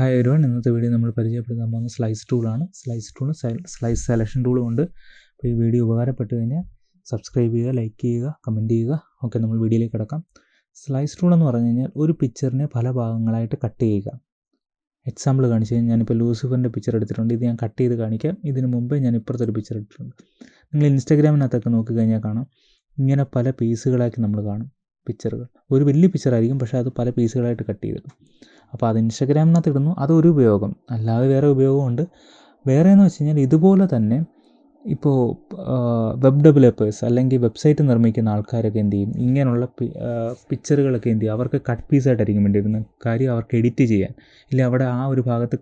Hi ഒരുവൺ ഇന്നത്തെ video നമ്മൾ പരിചയപ്പെടുത്താൻ പോകുന്ന സ്ലൈസ് ടൂളാണ് സ്ലൈസ് ടൂളും സ്ലൈസ് സെലക്ഷൻ ടൂളും ഉണ്ട്. അപ്പോൾ ഈ വീഡിയോ ഉപകാരപ്പെട്ട് കഴിഞ്ഞാൽ സബ്സ്ക്രൈബ് ചെയ്യുക ലൈക്ക് ചെയ്യുക കമന്റ് ചെയ്യുക. ഓക്കെ നമ്മൾ വീഡിയോയിലേക്ക് കിടക്കാം. സ്ലൈസ് ടൂൾ എന്ന് പറഞ്ഞു കഴിഞ്ഞാൽ ഒരു പിക്ചറിനെ പല ഭാഗങ്ങളായിട്ട് കട്ട് ചെയ്യുക. എക്സാമ്പിൾ കാണിച്ചു കഴിഞ്ഞാൽ ഞാനിപ്പോൾ ലൂസിഫറിന്റെ പിക്ചർ എടുത്തിട്ടുണ്ട്. ഇത് ഞാൻ കട്ട് ചെയ്ത് കാണിക്കാം. ഇതിന് മുമ്പേ ഞാൻ ഇപ്പുറത്തൊരു പിക്ചർ എടുത്തിട്ടുണ്ട്. നിങ്ങൾ ഇൻസ്റ്റാഗ്രാമിനകത്തൊക്കെ നോക്കിക്കഴിഞ്ഞാൽ കാണാം. ഇങ്ങനെ പല പീസുകളാക്കി നമ്മൾ കാണും പിക്ചറുകൾ ഒരു വലിയ പിക്ചറായിരിക്കും പക്ഷേ അത് പല പീസുകളായിട്ട് കട്ട് ചെയ്തിടും അപ്പോൾ അത് ഇൻസ്റ്റഗ്രാമിനകത്ത് ഇടുന്നു അതൊരു ഉപയോഗം. അല്ലാതെ വേറെ ഉപയോഗമുണ്ട്. വേറെ എന്ന് വെച്ച് കഴിഞ്ഞാൽ ഇതുപോലെ തന്നെ ഇപ്പോൾ വെബ് ഡെവലപ്പേഴ്സ് അല്ലെങ്കിൽ വെബ്സൈറ്റ് നിർമ്മിക്കുന്ന ആൾക്കാരൊക്കെ എന്ത് ചെയ്യും? ഇങ്ങനെയുള്ള പിക്ചറുകളൊക്കെ എന്ത് ചെയ്യും? അവർക്ക് കട്ട് പീസായിട്ടായിരിക്കും വേണ്ടി വരുന്നത് കാര്യം അവർക്ക് എഡിറ്റ് ചെയ്യാൻ. ഇല്ല അവിടെ ആ ഒരു ഭാഗത്ത്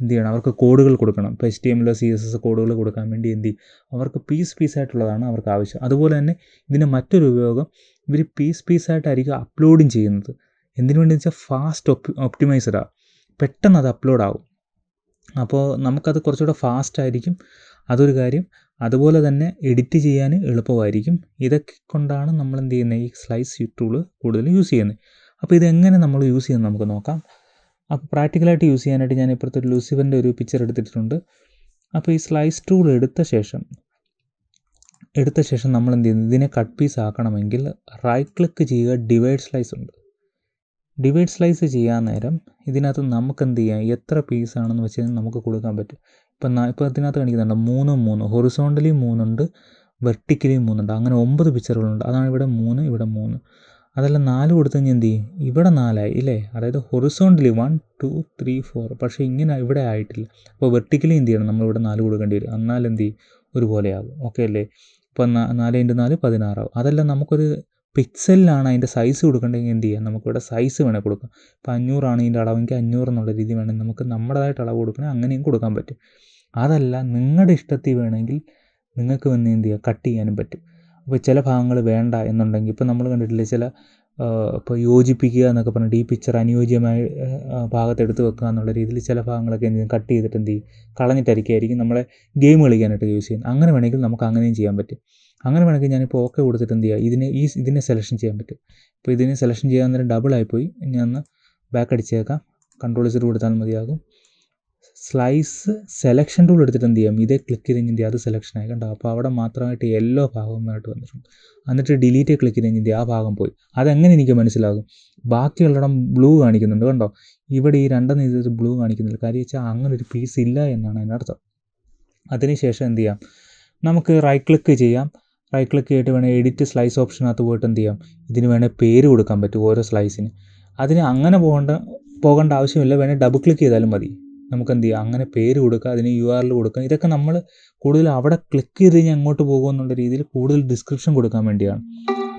എന്ത് ചെയ്യണം? അവർക്ക് കോഡുകൾ കൊടുക്കണം. ഇപ്പോൾ എച്ച് ടി എമ്മിലോ സി എസ് എസ് കോഡുകൾ കൊടുക്കാൻ വേണ്ടി എന്ത് ചെയ്യും? അവർക്ക് പീസ് പീസായിട്ടുള്ളതാണ് അവർക്ക് ആവശ്യം. അതുപോലെ തന്നെ ഇതിന്റെ മറ്റൊരു ഉപയോഗം ഇവർ പീസ് പീസായിട്ടായിരിക്കും അപ്ലോഡും ചെയ്യുന്നത്. എന്തിനു വേണ്ടി വെച്ചാൽ ഫാസ്റ്റ് ഒപ് ഒപ്റ്റിമൈസ്ഡാണ് പെട്ടെന്ന് അത് അപ്ലോഡ് ആവും. അപ്പോൾ നമുക്കത് കുറച്ചുകൂടെ ഫാസ്റ്റ് ആയിരിക്കും. അതൊരു കാര്യം. അതുപോലെ തന്നെ എഡിറ്റ് ചെയ്യാൻ എളുപ്പമായിരിക്കും. ഇതൊക്കെ കൊണ്ടാണ് നമ്മൾ എന്ത് ചെയ്യുന്നത്? ഈ സ്ലൈസ് ടൂൾ കൂടുതൽ യൂസ് ചെയ്യുന്നത്. അപ്പോൾ ഇതെങ്ങനെ നമ്മൾ യൂസ് ചെയ്യുന്നത് നമുക്ക് നോക്കാം. അപ്പോൾ പ്രാക്ടിക്കലായിട്ട് യൂസ് ചെയ്യാനായിട്ട് ഞാൻ ഇപ്പുറത്തെ ഒരു ലൂസിഫറിന്റെ ഒരു പിക്ചർ എടുത്തിട്ടുണ്ട്. അപ്പോൾ ഈ സ്ലൈസ് ടൂൾ എടുത്ത ശേഷം എടുത്ത ശേഷം നമ്മൾ എന്ത് ചെയ്യുന്നത് ഇതിനെ കട്ട് പീസ് ആക്കണമെങ്കിൽ റൈറ്റ് ക്ലിക്ക് ചെയ്യുക ഡിവൈഡ് സ്ലൈസ് ഉണ്ട്. ഡിവൈഡ് സ്ലൈസ് ചെയ്യാൻ നേരം ഇതിനകത്ത് നമുക്ക് എന്ത് ചെയ്യാം എത്ര പീസാണെന്ന് വെച്ച് കഴിഞ്ഞാൽ നമുക്ക് കൊടുക്കാൻ പറ്റും. ഇപ്പം ഇപ്പോൾ ഇതിനകത്ത് കാണിക്കുന്നുണ്ട് മൂന്ന് മൂന്ന്. ഹൊറിസോണ്ടലി മൂന്നുണ്ട് വെർട്ടിക്കലി മൂന്നുണ്ട്. അങ്ങനെ ഒമ്പത് പിക്ചറുകളുണ്ട് അതാണ് ഇവിടെ മൂന്ന് ഇവിടെ മൂന്ന്. അതല്ല നാല് കൊടുത്തു കഴിഞ്ഞാൽ എന്ത് ചെയ്യും? ഇവിടെ നാലായി ഇല്ലേ? അതായത് horizontally one two three four പക്ഷേ ഇങ്ങനെ ഇവിടെ ആയിട്ടില്ല. അപ്പോൾ വെർട്ടിക്കലി എന്ത് ചെയ്യണം? നമ്മളിവിടെ നാല് കൊടുക്കേണ്ടി വരും. എന്നാൽ എന്ത് ചെയ്യും? ഒരുപോലെയാകും ഓക്കെ അല്ലേ? ഇപ്പം നാല് ഇന്റു നാല് പതിനാറാവും. അതെല്ലാം നമുക്കൊരു പിക്സലിലാണ് അതിന്റെ സൈസ് കൊടുക്കേണ്ടതെങ്കിൽ എന്ത് ചെയ്യാം? നമുക്കിവിടെ സൈസ് വേണേൽ കൊടുക്കാം. ഇപ്പോൾ അഞ്ഞൂറാണ് ഇതിന്റെ അളവെങ്കിൽ അഞ്ഞൂറ് എന്നുള്ള രീതി വേണമെങ്കിൽ നമുക്ക് നമ്മുടേതായിട്ട് അളവ് കൊടുക്കണേ അങ്ങനെയും കൊടുക്കാൻ പറ്റും. അതല്ല നിങ്ങളുടെ ഇഷ്ടത്തിൽ വേണമെങ്കിൽ നിങ്ങൾക്ക് വന്ന് എന്ത് ചെയ്യുക കട്ട് ചെയ്യാനും പറ്റും. അപ്പോൾ ചില ഭാഗങ്ങൾ വേണ്ട എന്നുണ്ടെങ്കിൽ ഇപ്പോൾ നമ്മൾ കണ്ടിട്ടില്ലേ ചില ഇപ്പോൾ യോജിപ്പിക്കുക എന്നൊക്കെ പറഞ്ഞിട്ട് ഈ പിക്ചർ അനുയോജ്യമായ ഭാഗത്ത് എടുത്ത് വെക്കുക എന്നുള്ള രീതിയിൽ ചില ഭാഗങ്ങളൊക്കെ എന്ത് ചെയ്യും? കട്ട് ചെയ്തിട്ട് എന്ത് ചെയ്യും? കളഞ്ഞിട്ടായിരിക്കും നമ്മളെ ഗെയിം കളിക്കാനായിട്ട് യൂസ് ചെയ്യുന്നത്. അങ്ങനെ വേണമെങ്കിൽ നമുക്ക് അങ്ങനെയും ചെയ്യാൻ പറ്റും. അങ്ങനെ വേണമെങ്കിൽ ഞാനിപ്പോൾ ഓക്കെ കൊടുത്തിട്ട് എന്ത് ചെയ്യുക? ഇതിനെ ഈ ഇതിനെ സെലക്ഷൻ ചെയ്യാൻ പറ്റും. ഇപ്പോൾ ഇതിനെ സെലക്ഷൻ ചെയ്യാൻ നേരം ഡബിൾ ആയിപ്പോയി. ഞാൻ ഒന്ന് ബാക്ക് അടിച്ചേക്കാം. കൺട്രോൾ ഇസിറ്റ് കൊടുത്താൽ മതിയാകും. സ്ലൈസ് സെലക്ഷൻ ടൂൾ എടുത്തിട്ട് എന്ത് ചെയ്യാം? ഇതേ ക്ലിക്ക് ചെയ്ത് കഴിഞ്ഞാൽ അത് സെലക്ഷൻ ആയി. കണ്ടോ? അപ്പോൾ അവിടെ മാത്രമായിട്ട് യെല്ലോ ഭാഗമായിട്ട് വന്നിട്ടുണ്ട്. എന്നിട്ട് ഡിലീറ്റ് ക്ലിക്ക് ചെയ്ത് കഴിഞ്ഞാൽ ആ ഭാഗം പോയി. അതെങ്ങനെ എനിക്ക് മനസ്സിലാകും? ബാക്കിയുള്ളിടം ബ്ലൂ കാണിക്കുന്നുണ്ട്. കണ്ടോ? ഇവിടെ ഈ രണ്ടെന്ന് ഇത് ബ്ലൂ കാണിക്കുന്നില്ല കാര്യം വെച്ചാൽ അങ്ങനെ ഒരു പീസ് ഇല്ല എന്നാണ് അതിനർത്ഥം. അതിനുശേഷം എന്ത് ചെയ്യാം? നമുക്ക് റൈറ്റ് ക്ലിക്ക് ചെയ്യാം. റൈറ്റ് ക്ലിക്ക് ചെയ്തിട്ട് വേണേൽ എഡിറ്റ് സ്ലൈസ് ഓപ്ഷനകത്ത് പോയിട്ട് എന്ത് ചെയ്യാം? ഇതിന് വേണേൽ പേര് കൊടുക്കാൻ പറ്റും ഓരോ സ്ലൈസിന് അതിന് അങ്ങനെ പോകേണ്ട പോകേണ്ട ആവശ്യമില്ല. വേണേൽ ഡബിൾ ക്ലിക്ക് ചെയ്താലും മതി. നമുക്ക് എന്ത് ചെയ്യാം? അങ്ങനെ പേര് കൊടുക്കുക അതിന് യു ആറിൽ കൊടുക്കുക ഇതൊക്കെ നമ്മൾ കൂടുതൽ അവിടെ ക്ലിക്ക് ചെയ്ത് കഴിഞ്ഞാൽ അങ്ങോട്ട് പോകുമെന്നുള്ള രീതിയിൽ കൂടുതൽ ഡിസ്ക്രിപ്ഷൻ കൊടുക്കാൻ വേണ്ടിയാണ്.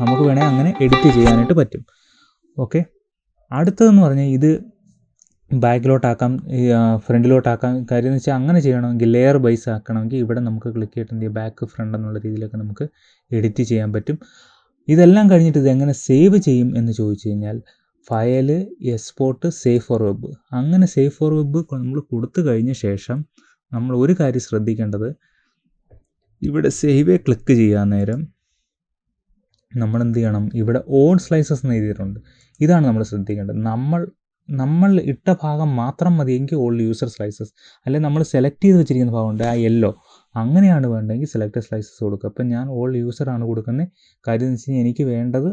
നമുക്ക് വേണേൽ അങ്ങനെ എഡിറ്റ് ചെയ്യാനായിട്ട് പറ്റും. ഓക്കെ അടുത്തതെന്ന് പറഞ്ഞാൽ ഇത് ബാക്കിലോട്ടാക്കാം ഫ്രണ്ടിലോട്ടാക്കാം. കാര്യം എന്ന് വെച്ചാൽ അങ്ങനെ ചെയ്യണമെങ്കിൽ ലെയർ ബൈസ് ആക്കണമെങ്കിൽ ഇവിടെ നമുക്ക് ക്ലിക്ക് ചെയ്തിട്ട് എന്ത് ബാക്ക് ഫ്രണ്ട് എന്നുള്ള രീതിയിലൊക്കെ നമുക്ക് എഡിറ്റ് ചെയ്യാൻ പറ്റും. ഇതെല്ലാം കഴിഞ്ഞിട്ട് ഇത് എങ്ങനെ സേവ് ചെയ്യും എന്ന് ചോദിച്ചു കഴിഞ്ഞാൽ file export save for web അങ്ങനെ സേവ് ഫോർ വെബ് നമ്മൾ കൊടുത്തു കഴിഞ്ഞ ശേഷം നമ്മൾ ഒരു കാര്യം ശ്രദ്ധിക്കേണ്ടത് ഇവിടെ സേവ് ക്ലിക്ക് ചെയ്യാൻ നേരം നമ്മൾ എന്ത് ചെയ്യണം? ഇവിടെ ഓൺ സ്ലൈസസ് എന്ന് എഴുതിയിട്ടുണ്ട്. ഇതാണ് നമ്മൾ ശ്രദ്ധിക്കേണ്ടത്. നമ്മൾ നമ്മൾ ഇട്ട ഭാഗം മാത്രം മതിയെങ്കിൽ ഓൾ യൂസർ സ്ലൈസസ് അല്ലെങ്കിൽ നമ്മൾ സെലക്ട് ചെയ്ത് വെച്ചിരിക്കുന്ന ഭാഗമുണ്ട് ആ യെല്ലോ അങ്ങനെയാണ് വേണ്ടതെങ്കിൽ സെലക്ട് സ്ലൈസസ് കൊടുക്കുക. അപ്പം ഞാൻ ഓൾ യൂസറാണ് കൊടുക്കുന്നത്. കാര്യം എന്ന് വെച്ച് കഴിഞ്ഞാൽ എനിക്ക് വേണ്ടത്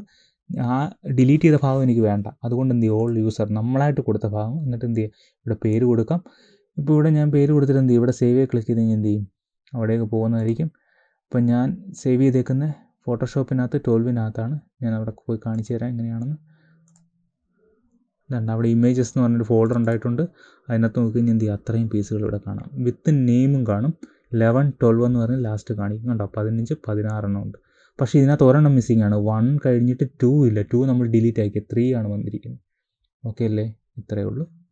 ആ ഡിലീറ്റ് ചെയ്ത ഭാഗം എനിക്ക് വേണ്ട. അതുകൊണ്ട് എന്ത് ചെയ്യും? ഓൾ യൂസർ നമ്മളായിട്ട് കൊടുത്ത ഭാഗം എന്നിട്ട് എന്ത് ചെയ്യുക ഇവിടെ പേര് കൊടുക്കാം. ഇപ്പോൾ ഇവിടെ ഞാൻ പേര് കൊടുത്തിട്ട് എന്ത് ചെയ്യും? ഇവിടെ സേവ് ചെയ്ത് ക്ലിക്ക് ചെയ്ത് കഴിഞ്ഞാൽ എന്ത് ചെയ്യും? അവിടേക്ക് പോകുന്നതായിരിക്കും. അപ്പം ഞാൻ സേവ് ചെയ്തേക്കുന്ന ഫോട്ടോഷോപ്പിനകത്ത് ട്വൽവിനകത്താണ് ഞാൻ അവിടെ പോയി കാണിച്ചു തരാം എങ്ങനെയാണെന്ന്. ഇതുണ്ട്. അവിടെ ഇമേജസ് എന്ന് പറഞ്ഞൊരു ഫോൾഡർ ഉണ്ടായിട്ടുണ്ട്. അതിനകത്ത് നോക്കി കഴിഞ്ഞാൽ എന്ത് ചെയ്യുക അത്രയും പീസുകൾ ഇവിടെ കാണാം. വിത്ത് നെയിമും കാണും. ലെവൻ ട്വൽവ് എന്ന് പറഞ്ഞ് ലാസ്റ്റ് കാണിക്കും കണ്ടോ? പതിനഞ്ച് പതിനാറെണ്ണം ഉണ്ട്. പക്ഷേ ഇതിനകത്ത് ഒരെണ്ണം മിസ്സിംഗ് ആണ്. വൺ കഴിഞ്ഞിട്ട് ടു ഇല്ല. ടു നമ്മൾ ഡിലീറ്റ് ആക്കി. ത്രീ ആണ് വന്നിരിക്കുന്നത്. ഓക്കെ അല്ലേ? ഇത്രയേ ഉള്ളൂ.